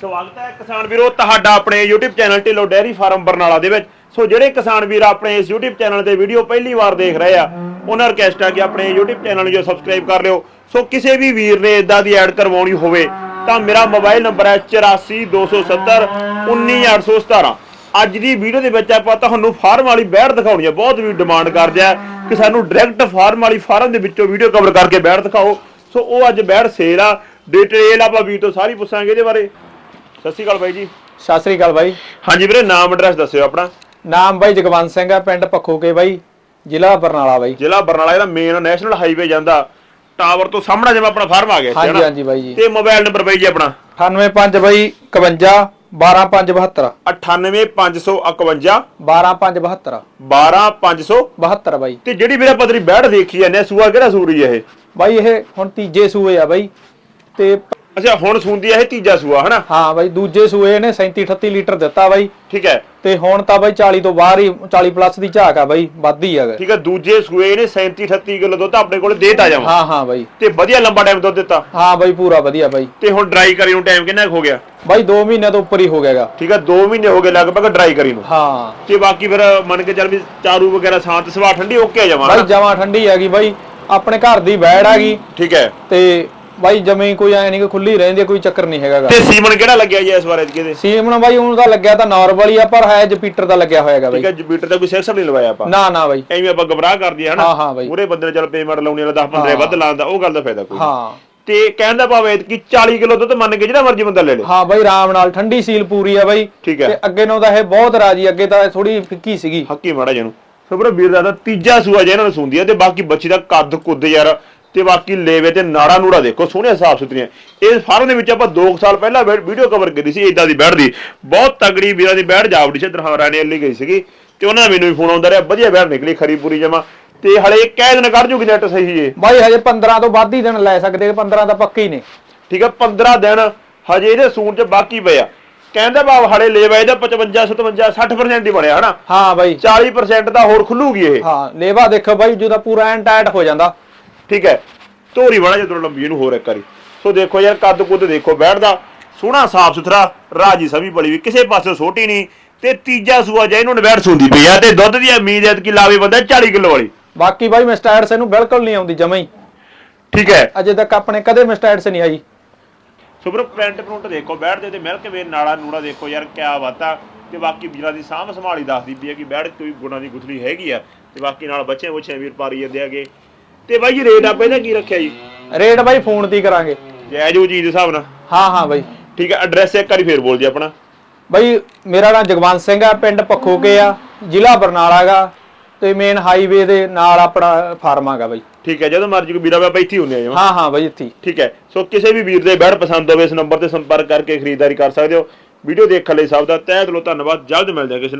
ਸਵਾਗਤ ਹੈ ਕਿਸਾਨ ਵੀਰੋ, ਤੁਹਾਡਾ ਆਪਣੇ YouTube channel Dhillon dairy farm Barnala ਦੇ ਵਿੱਚ। ਸੋ ਜਿਹੜੇ ਕਿਸਾਨ ਵੀਰ ਆਪਣੇ ਇਸ YouTube ਚੈਨਲ ਤੇ ਵੀਡੀਓ ਪਹਿਲੀ ਵਾਰ ਦੇਖ ਰਹੇ ਆ, ਉਹਨਾਂ ਰਿਕਵੈਸਟ ਆ ਕਿ ਆਪਣੇ YouTube ਚੈਨਲ ਨੂੰ ਜੋ ਸਬਸਕ੍ਰਾਈਬ ਕਰ ਲਿਓ। ਸੋ ਕਿਸੇ ਵੀ ਵੀਰ ਨੇ ਇਦਾਂ ਦੀ ਐਡ ਕਰਵਾਉਣੀ ਹੋਵੇ, ਤਾਂ ਮੇਰਾ ਮੋਬਾਈਲ ਨੰਬਰ ਹੈ 8427 19817 ਅੱਜ ਦੀ ਵੀਡੀਓ ਦੇ ਵਿੱਚ ਆਪਾਂ ਤੁਹਾਨੂੰ ਫਾਰਮ ਵਾਲੀ ਬੈੜ ਦਿਖਾਉਣੀ ਹੈ ਬਹੁਤ ਵੀ ਡਿਮਾਂਡ ਕਰਦੇ ਆ ਕਿ ਸਾਨੂੰ ਡਾਇਰੈਕਟ ਫਾਰਮ ਵਾਲੀ ਫਾਰਮ ਦੇ ਵਿੱਚੋਂ ਵੀਡੀਓ ਕਵਰ ਕਰਕੇ ਬੈੜ ਦਿਖਾਓ। ਸੋ ਉਹ ਅੱਜ ਬੈੜ ਸੇਲ ਆ ਡਿਟੇਲ ਆਪਾਂ ਵੀ ਤੋਂ ਸਾਰੀ ਪੁੱਛਾਂਗੇ ਇਹਦੇ ਬਾਰੇ। ਸਤਿ ਸ਼੍ਰੀ ਅਕਾਲ ਬਾਈ ਜੀ। ਸਤਿ ਸ੍ਰੀ ਅਕਾਲ ਬਾਈ। ਹਾਂਜੀ ਵੀਰੇ ਨਾਮ ਐਡਰੈਸ ਦੱਸਿਓ ਆਪਣਾ। ਨਾਮ ਬਾਈ ਜਗਵੰਤ ਸਿੰਘ ਹੈ ਪਿੰਡ ਪੱਖੋਕੇ ਬਾਈ ਜ਼ਿਲ੍ਹਾ ਬਰਨਾਲਾ ਬਾਈ। ਜ਼ਿਲ੍ਹਾ ਬਰਨਾਲਾ ਜਿਹੜਾ ਮੇਨ ਨੈਸ਼ਨਲ ਹਾਈਵੇ ਜਾਂਦਾ ਟਾਵਰ ਤੋਂ ਸਾਹਮਣੇ ਜਿਵੇਂ ਆਪਣਾ ਫਾਰਮ ਆ ਗਿਆ ਇੱਥੇ, ਹਾਂਜੀ? ਹਾਂਜੀ ਬਾਈ ਜੀ। ਤੇ ਮੋਬਾਈਲ ਨੰਬਰ ਬਾਈ ਜੀ ਆਪਣਾ। 985 ਬਾਈ 51 12572 98551 12572 12572 72 ਬਾਈ। ਤੇ ਜਿਹੜੀ ਵੀਰੇ ਪਤਰੀ ਬੈੜ ਦੇਖੀ ਜਾਂਦੇ ਆ, ਸੂਆ ਕਿਹੜਾ ਸੂਰੀ ਇਹ? ਬਾਈ ਇਹ ਹੁਣ ਤੀਜੇ ਸੂਏ ਆ ਬਾਈ। ਤੇ ਅੱਛਾ ਹੁਣ ਸੁਣਦੀ ਆ ਇਹ ਤੀਜਾ ਸੂਆ ਹਨਾ? ਹਾਂ ਬਾਈ ਦੂਜੇ ਸੂਏ ਨੇ 37 38 ਲੀਟਰ ਦਿੱਤਾ ਬਾਈ। ਠੀਕ ਹੈ। ਤੇ ਹੁਣ ਤਾਂ ਬਾਈ 40 ਤੋਂ ਬਾਹਰ ਹੀ 40 ਪਲੱਸ ਦੀ ਝਾਕ ਆ ਬਾਈ ਵੱਧ ਹੀ ਆ ਠੀਕ ਹੈ ਦੂਜੇ ਸੂਏ ਨੇ 37 38 ਕਿਲੋ ਦੁੱਧ ਆਪਣੇ ਕੋਲ ਦੇਤਾ ਜਾਵਾਂ। ਹਾਂ ਹਾਂ ਬਾਈ। ਤੇ ਵਧੀਆ ਲੰਬਾ ਟਾਈਮ ਦੁੱਧ ਦਿੱਤਾ। ਹਾਂ ਬਾਈ ਪੂਰਾ ਵਧੀਆ ਬਾਈ। ਤੇ ਹੁਣ ਡਰਾਈ ਕਰੀ ਨੂੰ ਟਾਈਮ ਕਿੰਨਾ ਕੁ ਹੋ ਗਿਆ? ਬਾਈ 2 ਮਹੀਨਿਆਂ ਤੋਂ ਉੱਪਰ ਹੀ ਹੋ ਗਿਆਗਾ ਠੀਕ ਹੈ 2 ਮਹੀਨੇ ਹੋ ਗਏ ਲਗਭਗ ਡਰਾਈ ਕਰੀ ਨੂੰ। ਹਾਂ। ਤੇ ਬਾਕੀ ਫਿਰ ਮੰਨ ਕੇ ਚੱਲ ਵੀ ਚਾਰੂ ਵਗੈਰਾ ਸ਼ਾਂਤ ਸੁਭਾਅ ਠੰਡੀ ਓਕੇ ਆ ਜਾਵਾਂ ਬਾਈ ਹਨਾ? ਜਮਾ ਠੰਡੀ ਹੈਗੀ ਬਾਈ। ਆਪਣੇ ਘਰ ਦੀ ਬੈੜ ਹੈਗੀ ਠੀਕ ਹੈ। ਤੇ ਬਾਈ ਜਮੇ ਕੋਈ ਐ ਨਹੀਂ ਕਿ ਖੁੱਲੀ ਰਹਿੰਦੀ ਹੈ, ਕੋਈ ਚੱਕਰ ਨਹੀਂ ਹੈਗਾ ਗਾ। ਤੇ ਸੀਮਨ ਕਿਹੜਾ ਲੱਗਿਆ ਜੀ ਇਸ ਵਾਰ ਐਤਕੀ ਦੇ ਸੀਮਨ ਬਾਈ ਉਹਨੂੰ ਤਾਂ ਲੱਗਿਆ ਤਾਂ ਨਾਰਮਲ ਹੀ ਆ ਪਰ ਹੈ ਜਪੀਟਰ ਦਾ ਲੱਗਿਆ ਹੋਇਆਗਾ ਠੀਕ ਬਾਈ। ਹੈ ਜੁਪੀਟਰ ਦਾ ਕੋਈ ਸਿਕਸਰ ਨਹੀਂ ਲਵਾਇਆ ਆਪਾਂ? ਨਾ ਨਾ ਬਾਈ। ਐਵੇਂ ਆਪਾਂ ਗਬਰਾਹ ਕਰਦੀ ਹਨਾ? ਹਾਂ, ਹਾਂ ਬਾਈ। ਪੂਰੇ ਬੰਦੇ ਨੇ ਚੱਲ ਪੇਮੈਂਟ ਲਾਉਣੀ ਵਾਲਾ 10 15 ਵੱਧ ਲਾਉਂਦਾ ਉਹ ਗੱਲ ਦਾ ਫਾਇਦਾ ਕੋਈ ਨਹੀਂ। ਹਾਂ। ਤੇ ਕਹਿਣ ਦਾ ਭਾਵ ਐਤਕੀ 40 ਕਿਲੋ ਦੁੱਧ ਮੰਨ ਕੇ ਜਿਹੜਾ ਮਰਜ਼ੀ ਬੰਦਾ ਲੈ ਲੇ। ਹਾਂ ਬਾਈ ਆਰਾਮ ਨਾਲ ਠੰਡੀ ਸੀਲ ਪੂਰੀ ਆ ਬਾਈ। ਠੀਕ ਹੈ। ਤੇ ਅੱਗੇ ਨੂੰ ਤਾਂ ਇਹ ਬਹੁਤ ਰਾਜੀ ਅੱਗੇ ਤਾਂ ਥੋੜੀ ਫਿੱਕੀ ਸੀਗੀ। ਹੱਕੀ ਮਾੜਾ ਜਿਹਨੂੰ ਸੋ ਬਰੋ ਵੀਰ ਦਾ ਤਾਂ ਤੀਜਾ ਸੂਆ ਜੇ ਇਹਨਾਂ ਨੂੰ ਸੁੰਦੀ ਆ ਤੇ ਬਾਕੀ ਬੱਚੀ ਦਾ ਕੱਦ ਕੁੱਦ ਯਾਰ ਤੇ ਬਾਕੀ ਲੇਵੇ ਤੇ ਨਾੜਾ ਨੂੜਾ ਦੇਖੋ ਸੋਹਣੇ ਸਾਫ਼ ਸੁਥਰੀਆਂ। ਇਸ ਫਾਰਮ ਦੇ ਵਿੱਚ ਆਪਾਂ 2 ਸਾਲ ਪਹਿਲਾਂ ਵੀਡੀਓ ਕਵਰ ਕੀਤੀ ਸੀ ਇਦਾਂ ਦੀ ਬੈੜ ਦੀ। ਬਹੁਤ ਤਗੜੀ ਵੀਰਾਂ ਦੀ ਬੈੜ ਜਾਵੜੀ ਸੀ ਦਰਹਾਰਾ ਨੇ ਲਈ ਗਈ ਸੀਗੀ। ਤੇ ਉਹਨਾਂ ਮੈਨੂੰ ਵੀ ਫੋਨ ਆਉਂਦਾ ਰਿਹਾ ਵਧੀਆ ਬੈੜ ਨਿਕਲੀ ਖਰੀ ਪੂਰੀ ਜਮਾ। ਤੇ ਹਲੇ ਕਹਿ ਦਿਨ ਕੱਢ ਜੂਗੀ ਨੈਟ ਸਹੀ ਜੇ। ਬਾਈ ਹਜੇ 15 ਤੋਂ ਵੱਧ ਹੀ ਦਿਨ ਲੈ ਸਕਦੇ 15 ਤਾਂ ਪੱਕੇ ਹੀ ਨੇ। ਠੀਕ ਹੈ 15 ਦਿਨ ਹਜੇ ਇਹਦੇ ਸੂਣ ਚ ਬਾਕੀ ਪਿਆ ਕਹਿੰਦਾ ਬਾਬ ਹਲੇ ਲੇਵਾ ਇਹਦਾ 55 57 60% ਹੀ ਬਣਿਆ ਹਨਾ? ਹਾਂ ਬਾਈ। 40% ਦਾ ਹੋਰ ਖੁੱਲੂਗੀ ਇਹ। ਹਾਂ ਲੇਵਾ ਦੇਖੋ ਬਾਈ ਜਿਹਦਾ ਪੂਰਾ ਐਨ ਟਾਈਟ ਹੋ ਜਾਂਦਾ। ਠੀਕ ਹੈ? ਧੋਰੀ ਵਾਲਾ ਜਦੋਂ ਲੰਬੀ ਇਹਨੂੰ ਹੋਰ ਇੱਕ ਵਾਰੀ। ਸੋ ਦੇਖੋ ਯਾਰ ਕੱਦ ਕੁੱਦ ਦੇਖੋ ਬੈਠਦਾ। ਸੋਹਣਾ ਸਾਫ਼ ਸੁਥਰਾ ਰਾਜੀ ਸਭੀ ਬੜੀ ਵੀ। ਕਿਸੇ ਪਾਸੇ ਛੋਟੀ ਨਹੀਂ। ਤੇ ਤੀਜਾ ਸੂਆ ਜੇ ਇਹਨੂੰ ਨਵੈੜ ਸੁੰਦੀ ਪਈ ਆ ਤੇ ਦੁੱਧ ਦੀ ਉਮੀਦ ਐ ਕਿ ਲਾਵੇ ਬੰਦਾ 40 ਕਿਲੋ ਵਾਲੀ। ਬਾਕੀ ਬਾਈ ਮਿਸਟਾਈਡਸ ਇਹਨੂੰ ਬਿਲਕੁਲ ਨਹੀਂ ਆਉਂਦੀ ਜਮਾ ਹੀ। ਠੀਕ ਹੈ। ਅਜੇ ਤੱਕ ਆਪਣੇ ਕਦੇ ਮਿਸਟਾਈਡਸ ਨਹੀਂ ਆਈ। ਸੋ ਬਰੋ ਪ੍ਰਿੰਟ ਪ੍ਰਿੰਟ ਦੇਖੋ ਬੈਠਦੇ ਤੇ ਮਿਲਕ ਵੇ ਨਾਲਾ ਨੂੜਾ ਦੇਖੋ ਯਾਰ ਕਿਆ ਬਾਤਾਂ ਤੇ ਬਾਕੀ ਵੀਰਾਂ ਦੀ ਸਾਂਭ ਸੰਭਾਲੀ ਦੱਸਦੀ ਪਈ ਹੈ ਕਿ ਬੈਠ ਕੋਈ ਗੁਣਾਂ ਦੀ ਗੁਥਲੀ ਹੈਗੀ ਆ। ਤੇ ਬਾਕੀ ਨਾਲ ਬੱਚੇ ਬੁੱਚੇ ਵੀਰ ਪਾਰੀ ਜਾਂਦੇ ਆਗੇ ਤੇ ਬਾਈ ਜੀ ਰੇਟ ਆਪਾਂ ਇਹਦਾ ਕੀ ਰੱਖਿਆ ਜੀ? ਰੇਟ ਬਾਈ ਫੋਨ ਤੇ ਹੀ ਕਰਾਂਗੇ। ਜੈ ਜੋ ਜੀ ਦੇ ਹਿਸਾਬ ਨਾਲ? ਹਾਂ ਹਾਂ ਬਾਈ। ਠੀਕ ਹੈ ਐਡਰੈਸ ਇੱਕ ਵਾਰੀ ਫੇਰ ਬੋਲ ਜੀ ਆਪਣਾ। ਬਾਈ ਮੇਰਾ ਨਾਮ ਜਗਵੰਤ ਸਿੰਘ ਆ ਪਿੰਡ ਪੱਖੋਕੇ ਆ ਜ਼ਿਲ੍ਹਾ ਬਰਨਾਲਾ ਗਾ ਤੇ ਮੇਨ ਹਾਈਵੇ ਦੇ ਨਾਲ ਆਪਣਾ ਫਾਰਮ ਆਗਾ ਬਾਈ। ਠੀਕ ਹੈ ਜਦੋਂ ਮਰਜ਼ੀ ਕੋਈ ਵੀਰਾ ਆਪਾਂ ਇੱਥੇ ਹੀ ਹੁੰਦੇ ਆ ਜਮਾਂ। ਹਾਂ ਹਾਂ ਬਾਈ ਇੱਥੇ ਹੀ। ਠੀਕ ਹੈ ਸੋ ਕਿਸੇ ਵੀ ਵੀਰ ਦੇ ਬੈੜ ਪਸੰਦ ਹੋਵੇ ਇਸ ਨੰਬਰ ਤੇ ਸੰਪਰਕ ਕਰਕੇ ਖਰੀਦਦਾਰੀ ਕਰ ਸਕਦੇ ਹੋ। ਵੀਡੀਓ ਦੇਖਣ ਲਈ ਸਭ ਦਾ ਤਹਿ ਦਿਲੋਂ ਧੰਨਵਾਦ ਜਲਦ ਮਿਲਦੇ ਹਾਂ ਕਿਸੇ ਨਵੀਂ